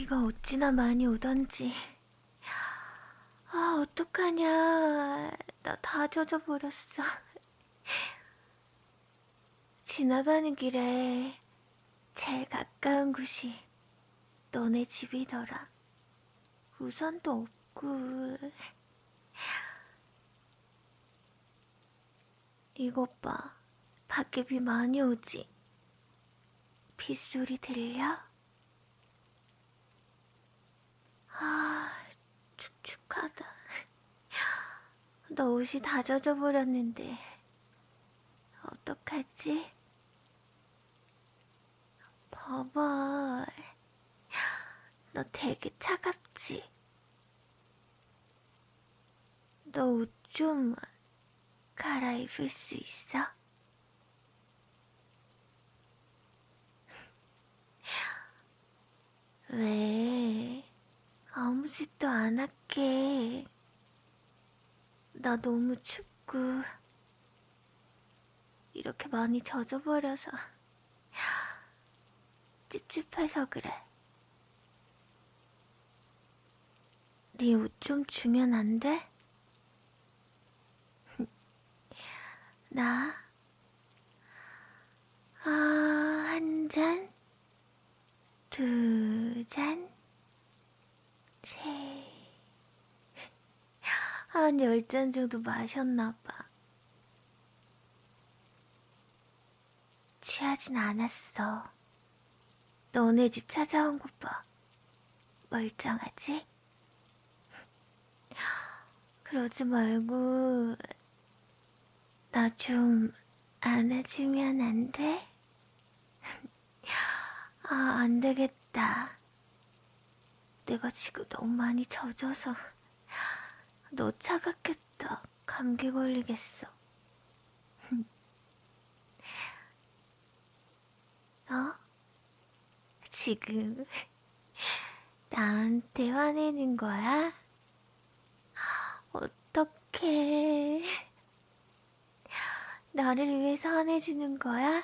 비가 어찌나 많이 오던지. 아, 어떡하냐. 나 다 젖어버렸어. 지나가는 길에 제일 가까운 곳이 너네 집이더라. 우산도 없고. 이것 봐. 밖에 비 많이 오지? 빗소리 들려? 아, 축축하다. 너 옷이 다 젖어버렸는데, 어떡하지? 봐봐. 너 되게 차갑지? 너 옷 좀 갈아입을 수 있어? 왜? 아무 짓도 안 할게. 나 너무 춥고, 이렇게 많이 젖어버려서, 찝찝해서 그래. 네 옷 좀 주면 안 돼? 나, 아, 한 잔, 두 잔, 세, 한열잔 정도 마셨나봐. 취하진 않았어. 너네 집 찾아온 것 봐. 멀쩡하지? 그러지 말고, 나 좀 안아주면 안 돼? 아, 안 되겠다. 내가 지금 너무 많이 젖어서 너 차갑겠다. 감기 걸리겠어. 어? 지금 나한테 화내는 거야? 어떡해. 나를 위해서 화내주는 거야?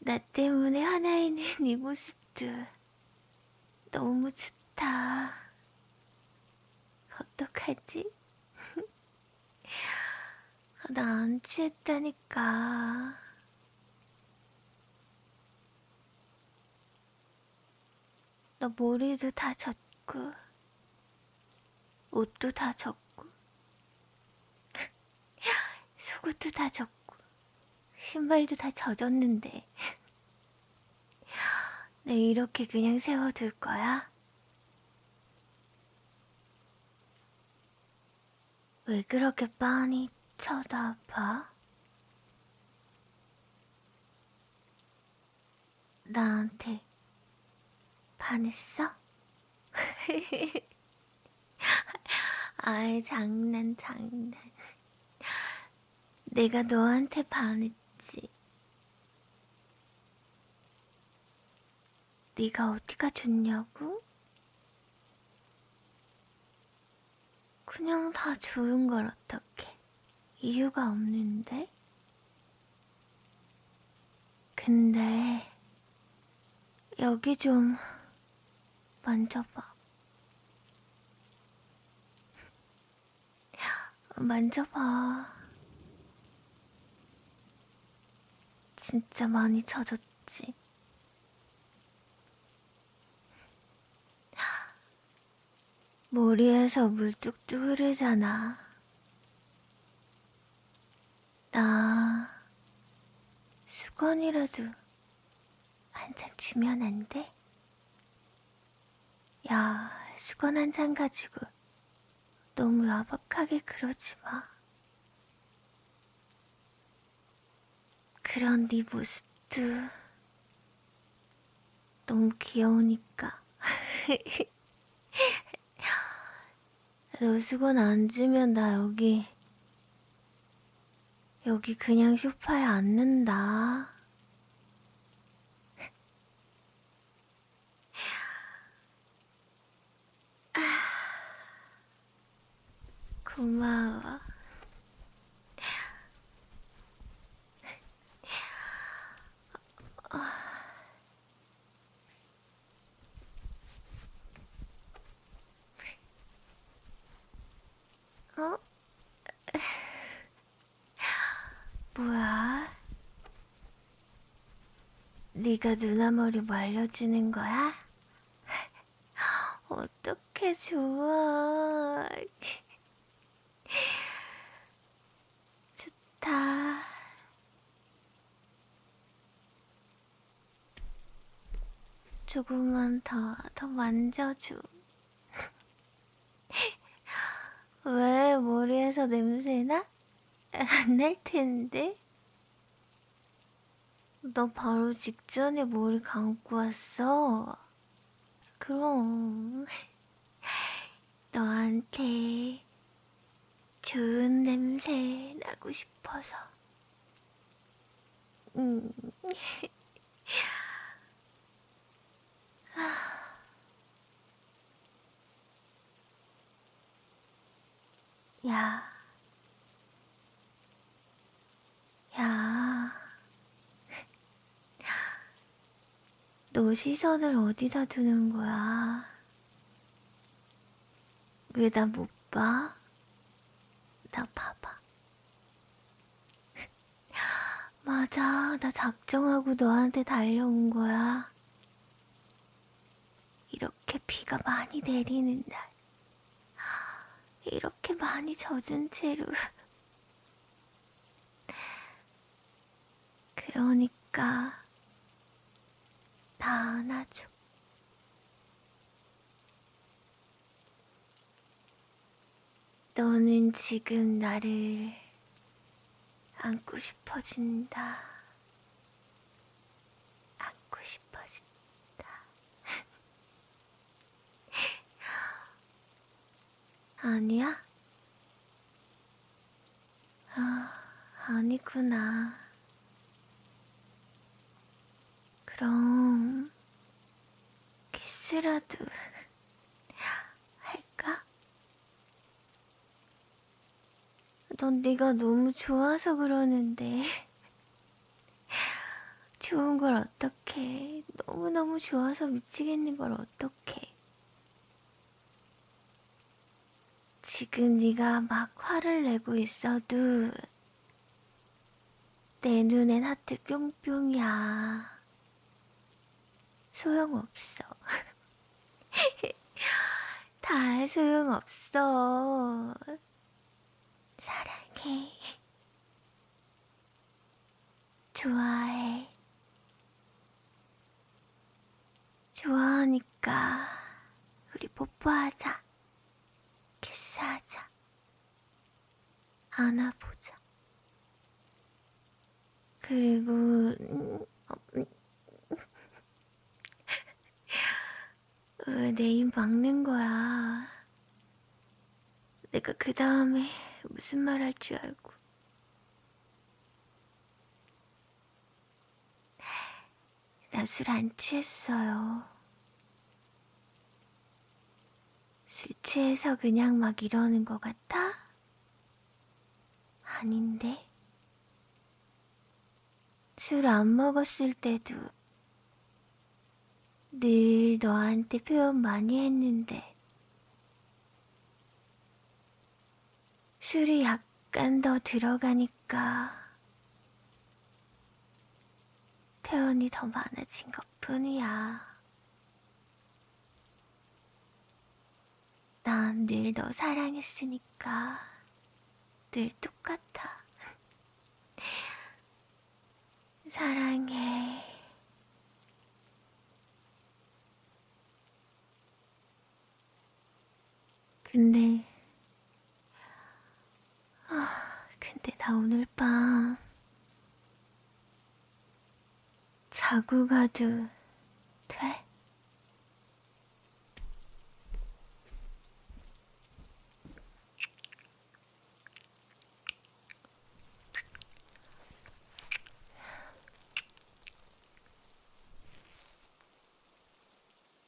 나 때문에 화나 있는 이 모습도 너무 좋다. 어떡하지? 나 안 취했다니까. 나 머리도 다 젖고, 옷도 다 젖고, 속옷도 다 젖고, 신발도 다 젖었는데. 내 이렇게 그냥 세워둘 거야? 왜 그렇게 빤히 쳐다봐? 나한테 반했어? 아이, 장난, 장난. 내가 너한테 반했지. 네가 어디가 좋냐고? 그냥 다 좋은 걸 어떡해. 이유가 없는데? 근데, 여기 좀 만져봐. 만져봐. 진짜 많이 젖었지? 머리에서 물 뚝뚝 흐르잖아. 나 수건이라도 한잔 주면 안 돼? 야, 수건 한잔 가지고 너무 야박하게 그러지 마. 그런 네 모습도 너무 귀여우니까. 너 수건 안 주면 나 여기 여기 그냥 소파에 앉는다. 아, 고마워. 아, 네가 누나 머리 말려주는 거야? 어떻게 좋아. 좋다. 조금만 더, 더 만져줘. 왜 머리에서 냄새나? 안 날 텐데? 너 바로 직전에 머리 감고 왔어. 그럼 너한테 좋은 냄새 나고 싶어서. 음. 야. 야. 너 시선을 어디다 두는 거야? 왜 나 못 봐? 나 봐봐. 맞아, 나 작정하고 너한테 달려온 거야. 이렇게 비가 많이 내리는 날. 이렇게 많이 젖은 채로. 그러니까 다 안아줘. 너는 지금 나를 안고 싶어진다. 안고 싶어진다. 아니야? 아, 아니구나. 그럼 키스라도 할까? 넌 네가 너무 좋아서 그러는데 좋은 걸 어떡해 너무너무 좋아서 미치겠는 걸 어떡해 지금 네가 막 화를 내고 있어도 내 눈엔 하트 뿅뿅이야 소용없어. 다 소용없어. 사랑해. 좋아해. 좋아하니까 우리 뽀뽀하자. 키스하자. 안아보자. 그리고 음, 어, 음, 왜 내 입 막는 거야? 내가 그 다음에 무슨 말 할 줄 알고. 나 술 안 취했어요. 술 취해서 그냥 막 이러는 것 같아? 아닌데. 술 안 먹었을 때도 늘 너한테 표현 많이 했는데 술이 약간 더 들어가니까 표현이 더 많아진 것 뿐이야. 난 늘 너 사랑했으니까 늘 똑같아. 사랑해. 근데, 아, 근데 나 오늘 밤 자고 가도